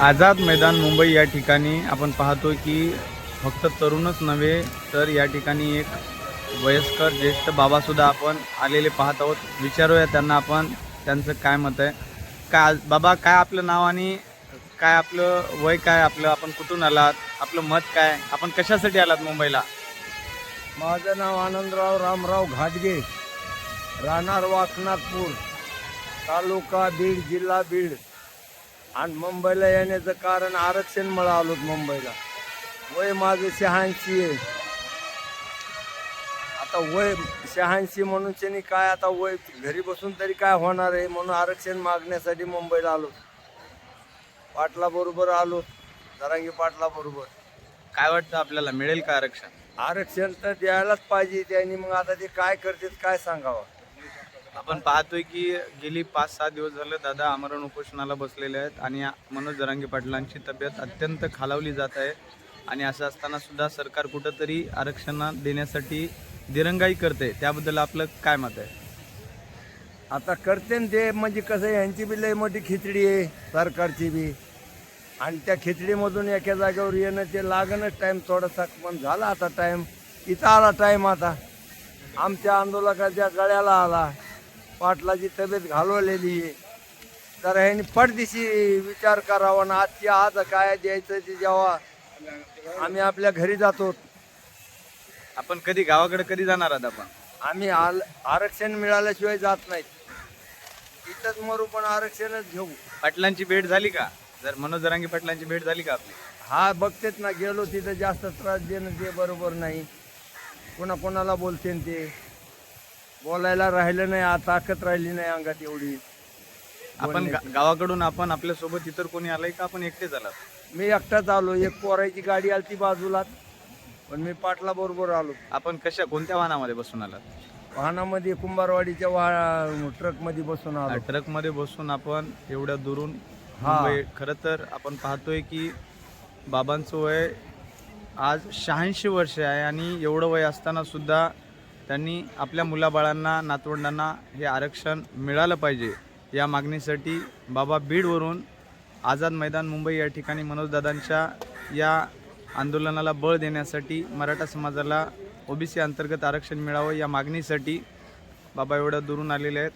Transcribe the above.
आझाद मैदान मुंबई या ठिकाणी आपण पाहतो की फक्त तरुणच नव्हे तर या ठिकाणी एक वयस्कर ज्येष्ठ बाबासुद्धा आपण आलेले पाहत आहोत. विचारूया त्यांना आपण त्यांचं काय मत आहे? काय बाबा काय आपलं नाव आणि काय आपलं वय काय आपलं? आपण कुठून आलात? आपलं मत काय? आपण कशासाठी आलात मुंबईला? माझं नाव आनंदराव रामराव घाटगे राहणार वाकनाथपूर तालुका बीड जिल्हा बीड. आणि मुंबईला येण्याचं कारण आरक्षणमुळे आलोत मुंबईला. वय माझं शहाऐंशी आहे. आता वय शहाऐंशी म्हणून त्यांनी काय आता वय घरी बसून तरी काय होणार आहे म्हणून आरक्षण मागण्यासाठी मुंबईला आलो. पाटला बरोबर आलो. जरांगी पाटला बरोबर काय वाटतं आपल्याला? मिळेल का आरक्षण? आरक्षण तर द्यायलाच पाहिजे त्यांनी. मग आता ते काय करतात काय सांगावं? आपण पाहतोय की गेली पाच सहा दिवस झाले दादा आमरण उपोषणाला बसलेले आहेत आणि मनोज जरांगे पाटलांची तब्येत अत्यंत खालावली जात आहे. आणि असं असताना सुद्धा सरकार कुठंतरी आरक्षण देण्यासाठी दिरंगाई करते. त्याबद्दल आपलं काय मत आहे? आता करते न ते म्हणजे कसं आहे, यांची बी लई मोठी खिचडी आहे सरकारची बी. आणि त्या खिचडीमधून एका जागेवर येणं ते लागणच टाईम थोडासा पण झाला आता टाईम इथं आला टाईम आता. आमच्या आंदोलकाच्या गळ्याला आला. पाटलाची तब्येत घालवलेली आहे. तर ह्यांनी पडदिशी विचार करावा ना आजची आज काय द्यायचं ते जेव्हा आम्ही आपल्या घरी जातो. आपण कधी गावाकडे कधी जाणार आहात आपण? आम्ही आल आरक्षण मिळाल्याशिवाय जात नाहीत. इथंच मरू पण आरक्षणच घेऊ. पाटलांची भेट झाली का? जर मनोज जरांगे पाटलांची भेट झाली का आपली? हा बघतेच ना गेलो तिथं जास्त त्रास देणं ते बरोबर नाही. कोणा कोणाला बोलते ते. बोलायला राहिलं नाही आ ताकद राहिली नाही अंगात एवढी. आपण गा- गावाकडून आपण आपल्यासोबत इतर कोणी आलंय का? आपण एकटेच आलात? मी एकटाच आलो. एक पोरायची गाडी आली ती बाजूला पण मी पाटला बरोबर आलो. आपण कशा कोणत्या वाहनामध्ये बसून आलात? वाहनामध्ये कुंभारवाडीच्या वाह ट्रकमध्ये बसून आलो. ट्रकमध्ये बसून आपण एवढ्या दुरून हा. खरं तर आपण पाहतोय की बाबांचं वय आज शहाऐंशी वर्ष आहे आणि एवढं वय असताना सुद्धा त्यांनी आपल्या मुलाबाळांना नातवंडांना हे आरक्षण मिळालं पाहिजे. या मागणीसाठी बाबा बीडवरून आझाद मैदान मुंबई या ठिकाणी मनोजदादांच्या या आंदोलनाला बळ देण्यासाठी मराठा समाजाला ओबीसी अंतर्गत आरक्षण मिळावं या मागणीसाठी बाबा एवढ्या दुरून आलेले आहेत.